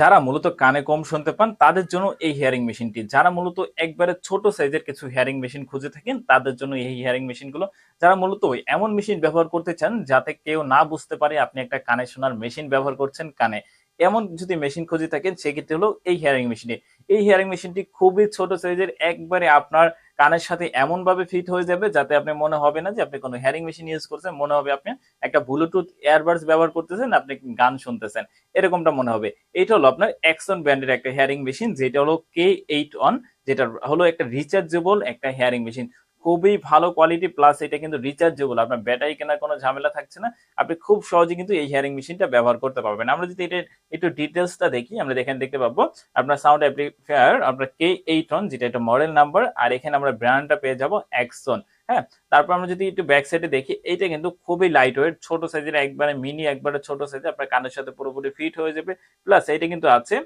যারা মূলত কানে কম শুনতে পান, তাদের জন্য এই হিয়ারিং মেশিনটি যারা মূলত একবারে ছোট সাইজের কিছু হিয়ারিং মেশিন খুঁজে থাকেন, তাদের জন্য এই হিয়ারিং মেশিনগুলো যারা মূলত এমন মেশিন ব্যবহার করতে চান, যাতে কেউ না বুঝতে পারে আপনি একটা কানে শোনার মেশিন ব্যবহার করছেন কানে। এমন যদি মেশিন খুঁজে থাকেন, সেক্ষেত্রে হলো এই হেয়ারিং মেশিনে এই হেয়ারিং মেশিনটি খুবই ছোট সাইজের একবারে আপনার কানের সাথে এমন ভাবে ফিট হয়ে যাবে যাতে আপনি মনে হবে না যে আপনি কোনো হেয়ারিং মেশিন ইউজ করছেন, মনে হবে আপনি একটা ব্লুটুথ ইয়ারবাডস ব্যবহার করতেছেন, আপনি গান শুনতেছেন, এরকমটা মনে হবে। এটা হলো আপনার অ্যাকশন ব্র্যান্ডের একটা হেয়ারিং মেশিন যেটা হলো কে এইট ওয়ান যেটা হলো একটা রিচার্জেবল একটা হেয়ারিং মেশিন খুবই ভালো কোয়ালিটি প্লাস এটা কিন্তু রিচার্জেবল আপনার ব্যাটারি কেনার কোনো ঝামেলা থাকছে না। আপনি খুব সহজে কিন্তু এই হিয়ারিং মেশিনটা ব্যবহার করতে পারবেন। আমরা যদি এটা একটু ডিটেলসটা দেখি, আমরা এখানে দেখতে পাবো, আপনার সাউন্ড অ্যাপ্লিফায়ার আপনার কে এইট ওয়ান যেটা একটা মডেল নাম্বার আর এখানে আমরা ব্র্যান্ডটা পেয়ে যাব অ্যাকশন হ্যাঁ? তারপর আমরা যদি একটু ব্যাক সাইডে দেখি, এইটা কিন্তু খুবই লাইট ওয়েট ছোট সাইজের একবারে মিনি একবারে ছোট সাইজে আপনার কানের সাথে পুরোপুরি ফিট হয়ে যাবে। প্লাস এটা কিন্তু আছে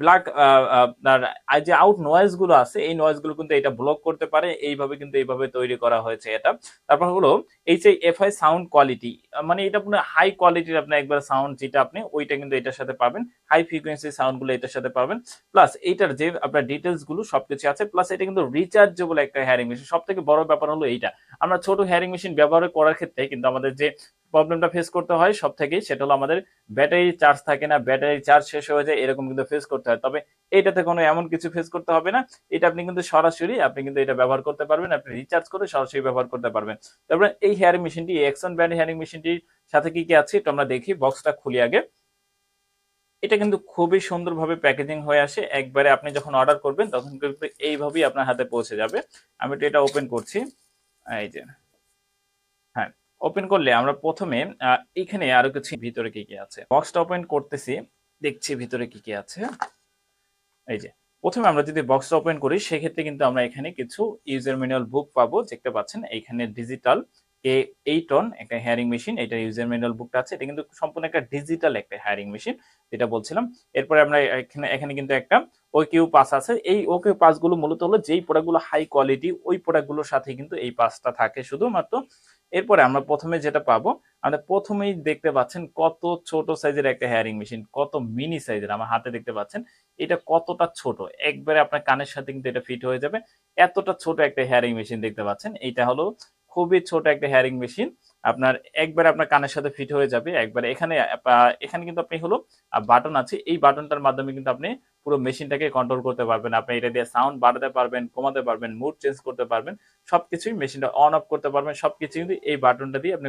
ব্ল্যাক আপনার যে আউট নয়েজগুলো আছে, এই নয়েজগুলো কিন্তু এটা ব্লক করতে পারে, এইভাবে কিন্তু এইভাবে তৈরি করা হয়েছে এটা। তারপর হলো, এই যে এফআই সাউন্ড কোয়ালিটি মানে এটা আপনার হাই কোয়ালিটির আপনার একবার সাউন্ড যেটা আপনি, ওইটা কিন্তু এটার সাথে পাবেন। হাই ফ্রিকোয়েন্সি সাউন্ডগুলো এটার সাথে পাবেন। প্লাস এইটার যে আপনার ডিটেলসগুলো সবকিছু আছে প্লাস এটা কিন্তু রিচার্জেবল একটা হেয়ারিং মেশিন সব থেকে বড় ব্যাপার হলো এইটা। আমরা ছোট হেয়ারিং মেশিন ব্যবহার করার ক্ষেত্রে কিন্তু আমাদের যে প্রবলেমটা ফেস করতে হয় সব থেকে সেটা হলো আমাদের ব্যাটারি চার্জ থাকে না ব্যাটারি চার্জ শেষ হয়ে যায়, এরকম কিন্তু ফেস করতে হয়। তবে এটাতে কোনো এমন কিছু ফেস করতে হবে না, এটা আপনি কিন্তু সরাসরি আপনি কিন্তু এটা ব্যবহার করতে পারবেন, আপনি রিচার্জ করে সরাসরি ব্যবহার করতে পারবেন। তারপরে এই হেয়ারিং মেশিনটি এক্সন ব্র্যান্ড হেয়ারিং মেশিনটির সাথে কি কি আছে এটা আমরা দেখি বক্সটা খুলি আগে। এটা কিন্তু খুবই সুন্দরভাবে প্যাকেজিং হয়ে আসে, একবারে আপনি যখন অর্ডার করবেন তখন কিন্তু এইভাবেই আপনার হাতে পৌঁছে যাবে। আমি তো এটা ওপেন করছি। এই যে হ্যাঁ ওপেন করলে আমরা প্রথমে এখানে আরও কিছু ভিতরে কি কি আছে? বক্সটা ওপেন করতেছি, দেখছি ভিতরে কি কি আছে। এই যে, প্রথমে আমরা যদি বক্সটা ওপেন করি, সেক্ষেত্রে কিন্তু আমরা এখানে কিছু ইউজার ম্যানুয়াল বুক পাবো, দেখতে পাচ্ছেন এইখানে ডিজিটাল এ এইট অন একটা হেয়ারিং মেশিন এটা ইউজার ম্যানুয়াল বুকটা আছে, এটা কিন্তু সম্পূর্ণ একটা ডিজিটাল একটা হেয়ারিং মেশিন যেটা বলছিলাম। এরপরে আমরা এখানে এখানে কিন্তু একটা ওকিউ পাস আছে। এই ওকিউ পাসগুলো মূলত হলো যেই প্রোডাক্টগুলো হাই কোয়ালিটি ওই প্রোডাক্টগুলোর সাথে কিন্তু এই পাসটা থাকে শুধুমাত্র। এরপরে আমরা প্রথমে যেটা পাবো, আমরা প্রথমেই দেখতে পাচ্ছেন কত ছোট সাইজের একটা হেয়ারিং মেশিন কত মিনি সাইজের আমার হাতে দেখতে পাচ্ছেন। এটা কতটা ছোট? একবারে আপনার কানের সাথে কিন্তু এটা ফিট হয়ে যাবে। এতটা ছোট একটা হেয়ারিং মেশিন দেখতে পাচ্ছেন। এটা হলো খুবই ছোট একটা হেয়ারিং মেশিন আপনার একবার আপনার কানের সাথে ফিট হয়ে যাবে। একবার এখানে এখানে কিন্তু আপনি হলো বাটন আছে। এই বাটনটার মাধ্যমে কিন্তু আপনি পুরো মেশিনটাকে কন্ট্রোল করতে পারবেন। আপনি এটা দিয়ে সাউন্ড বাড়াতে পারবেন, কমাতে পারবেন মুড চেঞ্জ করতে পারবেন। সবকিছুই মেশিনটা অন অফ করতে পারবেন। সবকিছু কিন্তু এই বাটনটা দিয়ে আপনি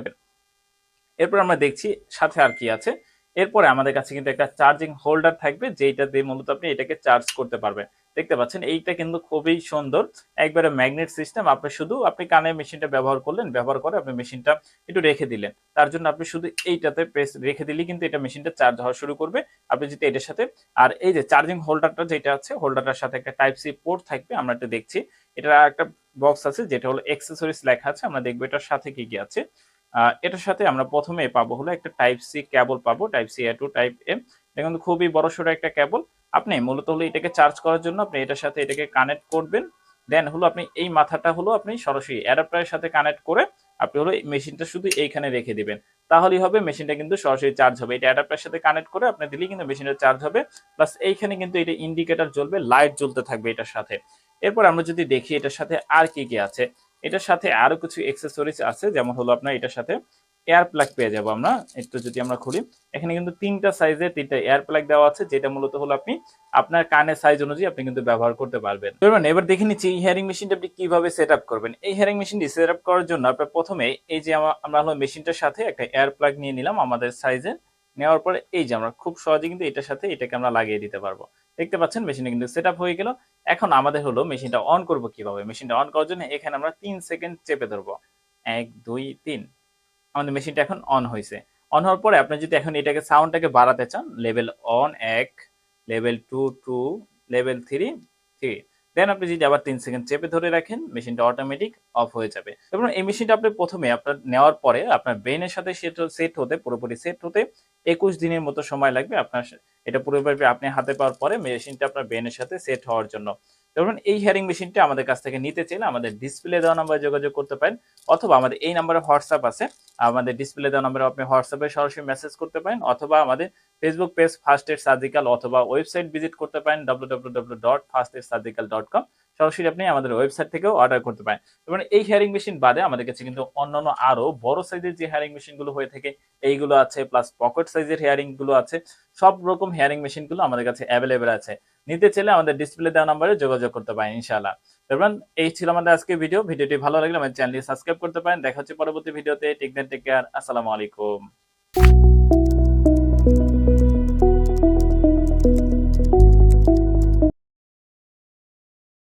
এরপর আমরা দেখছি সাথে আর কি আছে। এরপরে আমাদের কাছে কিন্তু একটা চার্জিং হোল্ডার থাকবে যেটা দিয়ে মূলত আপনি এটাকে চার্জ করতে পারবেন। দেখতে পাচ্ছেন, এইটা কিন্তু খুবই সুন্দর। একবারে ম্যাগনেট সিস্টেম আপনি শুধু আপনি কানে মেশিনটা ব্যবহার করলেন, ব্যবহার করে আপনি মেশিনটা একটু রেখে দিলেন। তার জন্য আপনি শুধু এইটাতে প্রেস রেখে দিলেই কিন্তু এটা মেশিনটা চার্জ হওয়া শুরু করবে। আপনি যদি এটার সাথে, আর এই যে চার্জিং হোল্ডারটা যেটা আছে হোল্ডারটার সাথে একটা টাইপ সি পোর্ট থাকবে, আমরা এটা দেখছি। এটা একটা বক্স আছে, যেটা হলো এক্সেসরিজ লেখা আছে, আমরা দেখব এটার সাথে কি কি আছে। এটার সাথে আমরা প্রথমে পাবো হলো একটা টাইপ সি কেবল পাবো type C A to type M এটা কিন্তু খুবই বড় সড়ো একটা কেবল আপনি মূলত হলো এটাকে চার্জ করার জন্য আপনি এটার সাথে এটাকে কানেক্ট করবেন। দেন হলো আপনি এই মাথাটা হলো আপনি সরাসরি অ্যাডাপ্টারের সাথে কানেক্ট করে আপনি হলো মেশিনটা শুধু এইখানে রেখে দিবেন। তাহলেই হবে মেশিনটা কিন্তু সরাসরি চার্জ হবে। এটা অ্যাডাপ্টারের সাথে কানেক্ট করে আপনি দিলেই কিন্তু মেশিনটা চার্জ হবে। প্লাস এইখানে কিন্তু এটা ইন্ডিকেটর জ্বলবে লাইট জ্বলতে থাকবে এটার সাথে। এরপর আমরা যদি দেখি এটার সাথে আর কি কি আছে, এটার সাথে আরও কিছু এক্সেসরিজ আছে। যেমন হলো আপনার এটার সাথে এয়ার প্লাগ পেয়ে যাব আমরা। একটু যদি আমরা খুলি, এখানে কিন্তু তিনটা সাইজের তিনটা এয়ার প্লাগ দেওয়া আছে, যেটা মূলত হলো আপনি আপনার কানের সাইজ অনুযায়ী আপনি কিন্তু ব্যবহার করতে পারবেন। এবার এবার দেখে নিচ্ছি এই হেয়ারিং মেশিনটা আপনি কীভাবে সেট করবেন। এই হেয়ারিং মেশিনটি সেট করার জন্য আপনার প্রথমে এই যে আমরা হলো মেশিনটার সাথে একটা এয়ার প্লাগ নিয়ে নিলাম আমাদের সাইজে নেওয়ার পরে এই যে আমরা খুব সহজে কিন্তু এটার সাথে এটাকে আমরা লাগিয়ে দিতে পারব। দেখতে পাচ্ছেন মেশিনটা কিন্তু সেট হয়ে গেল। এখন আমাদের হলো মেশিনটা অন করব কীভাবে? মেশিনটা অন করার জন্য এখানে আমরা তিন সেকেন্ড চেপে ধরবো। এক, দুই, তিন। আমাদের মেশিনটা এখন অন হয়েছে অন হওয়ার পরে আপনি যদি এখন এটাকে সাউন্ডটাকে বাড়াতে চান লেভেল অন এক level two two level three three then আপনি যদি আবার তিন সেকেন্ড চেপে ধরে রাখেন, মেশিনটা অটোমেটিক অফ হয়ে যাবে। এবং এই মেশিনটা আপনি প্রথমে আপনার নেওয়ার পরে আপনার ব্রেনের সাথে সেট হতে, পুরোপুরি সেট হতে একুশ দিনের মতো সময় লাগবে আপনার এটা পুরোপুরি আপনি হাতে পাওয়ার পরে মেশিনটা আপনার ব্রেনের সাথে সেট হওয়ার জন্য। যেমন এই হেয়ারিং মেশিনটা আমাদের কাছ থেকে নিতে চাইলে আমাদের ডিসপ্লে দেওয়া নাম্বারে যোগাযোগ করতে পারেন, অথবা আমাদের এই নাম্বারে হোয়াটসঅ্যাপ আছে। আমাদের ডিসপ্লে দেওয়া নাম্বারে আপনি হোয়াটসঅ্যাপে সরাসরি মেসেজ করতে পারেন, অথবা আমাদের Facebook page first aid surgical অথবা ওয়েবসাইট ভিজিট করতে পারেন W W W dot first aid surgical dot com সরাসরি আপনি আমাদের ওয়েবসাইট থেকেও অর্ডার করতে পারেন। এবং এই হেয়ারিং মেশিন বাদে আমাদের কাছে কিন্তু অন্যান্য আরও বড় সাইজের যে হেয়ারিং মেশিনগুলো হয়ে থাকে, এইগুলো আছে প্লাস পকেট সাইজের হেয়ারিংগুলো আছে। সব রকম হেয়ারিং মেশিনগুলো আমাদের কাছে অ্যাভেলেবেল আছে। নিতে চাইলে আমাদের ডিসপ্লে দেওয়া নাম্বারে যোগাযোগ করতে পারেন, ইনশাআল্লাহ। এবার এই ছিল আমাদের আজকে ভিডিও ভিডিওটি ভালো লাগলে আমাদের চ্যানেলটি সাবস্ক্রাইব করতে পারেন। দেখা হচ্ছে পরবর্তী ভিডিওতে টেক দেন টেক কেয়ার আসসালামু আলাইকুম।